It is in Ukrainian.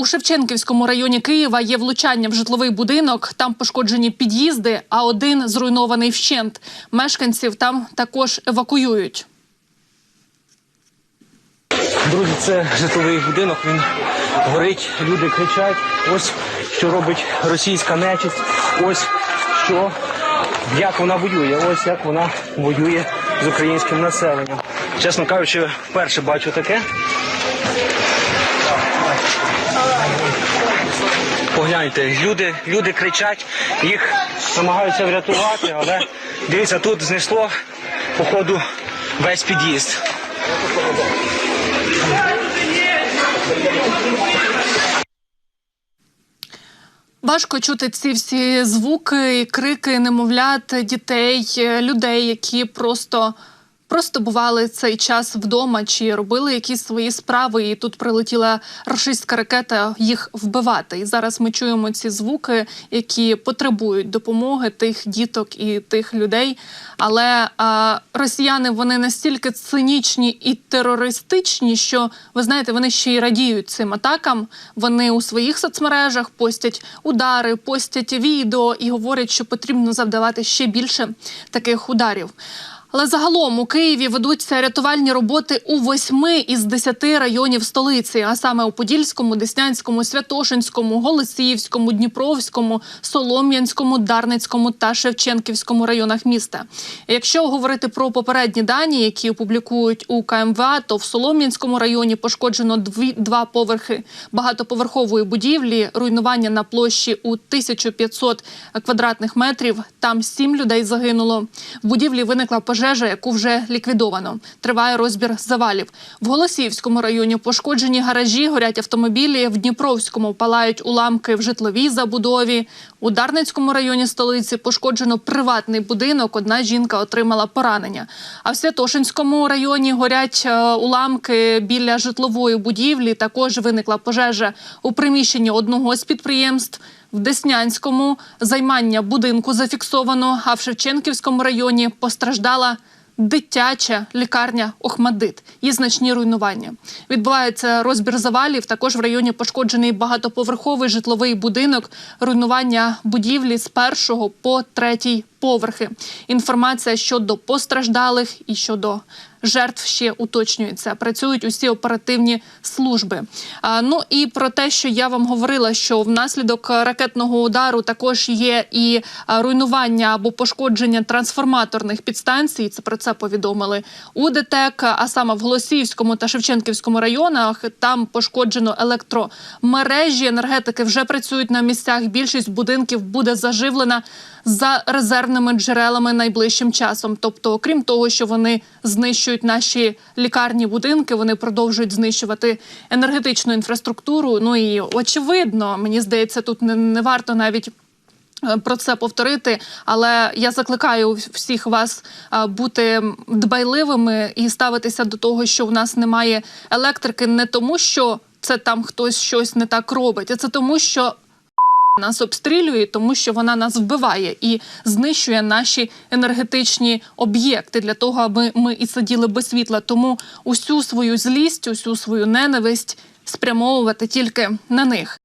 у Шевченківському районі Києва є влучання в житловий будинок. Там пошкоджені під'їзди, а один зруйнований вщент. Мешканців там також евакуюють. Друзі, це житловий будинок. Він горить, люди кричать. Ось що робить російська нечисть. Ось що як вона воює. Ось як вона воює з українським населенням. Чесно кажучи, вперше бачу таке. Погляньте, люди, люди кричать, їх намагаються врятувати, але дивіться, тут знесло походу весь під'їзд. Важко чути ці всі звуки, крики немовлят, дітей, е, людей, які просто. Просто бували цей час вдома чи робили якісь свої справи, і тут прилетіла рашистська ракета їх вбивати. І зараз ми чуємо ці звуки, які потребують допомоги тих діток і тих людей. Але а, росіяни вони настільки цинічні і терористичні, що ви знаєте, вони ще й радіють цим атакам. Вони у своїх соцмережах постять удари, постять відео і говорять, що потрібно завдавати ще більше таких ударів. Але загалом у Києві ведуться рятувальні роботи у восьми із десяти районів столиці, а саме у Подільському, Деснянському, Святошинському, Голосіївському, Дніпровському, Солом'янському, Дарницькому та Шевченківському районах міста. Якщо говорити про попередні дані, які опублікують у КМВА, то в Солом'янському районі пошкоджено дві два поверхи багатоповерхової будівлі, руйнування на площі у 1500 квадратних метрів. Там сім людей загинуло. В будівлі виникла пожежа, яку вже ліквідовано. Триває розбір завалів. В Голосіївському районі пошкоджені гаражі, горять автомобілі. В Дніпровському палають уламки в житловій забудові. У Дарницькому районі столиці пошкоджено приватний будинок. Одна жінка отримала поранення. А в Святошинському районі горять е, уламки біля житлової будівлі. Також виникла пожежа у приміщенні одного з підприємств. В Деснянському займання будинку зафіксовано, а в Шевченківському районі постраждала дитяча лікарня Охмадит. Є значні руйнування. Відбувається розбір завалів. Також в районі пошкоджений багатоповерховий житловий будинок, руйнування будівлі з першого по третій поверхи. Інформація щодо постраждалих і щодо жертв ще уточнюється. Працюють усі оперативні служби. Ну і про те, що я вам говорила, що внаслідок ракетного удару також є і руйнування або пошкодження трансформаторних підстанцій. Це про це повідомили у ДТЕК, а саме в Голосіївському та Шевченківському районах. Там пошкоджено електромережі. Енергетики вже працюють на місцях. Більшість будинків буде заживлена за резервними джерелами найближчим часом. Тобто, окрім того, що вони знищують наші лікарні будинки, вони продовжують знищувати енергетичну інфраструктуру. Ну і очевидно, мені здається, тут не, не варто навіть. е, Про це повторити, але я закликаю всіх вас бути дбайливими і ставитися до того, що в нас немає електрики, не тому, що це там хтось щось не так робить, а це тому, що нас обстрілює, тому що вона нас вбиває і знищує наші енергетичні об'єкти для того, аби ми і сиділи без світла. Тому усю свою злість, усю свою ненависть спрямовувати тільки на них.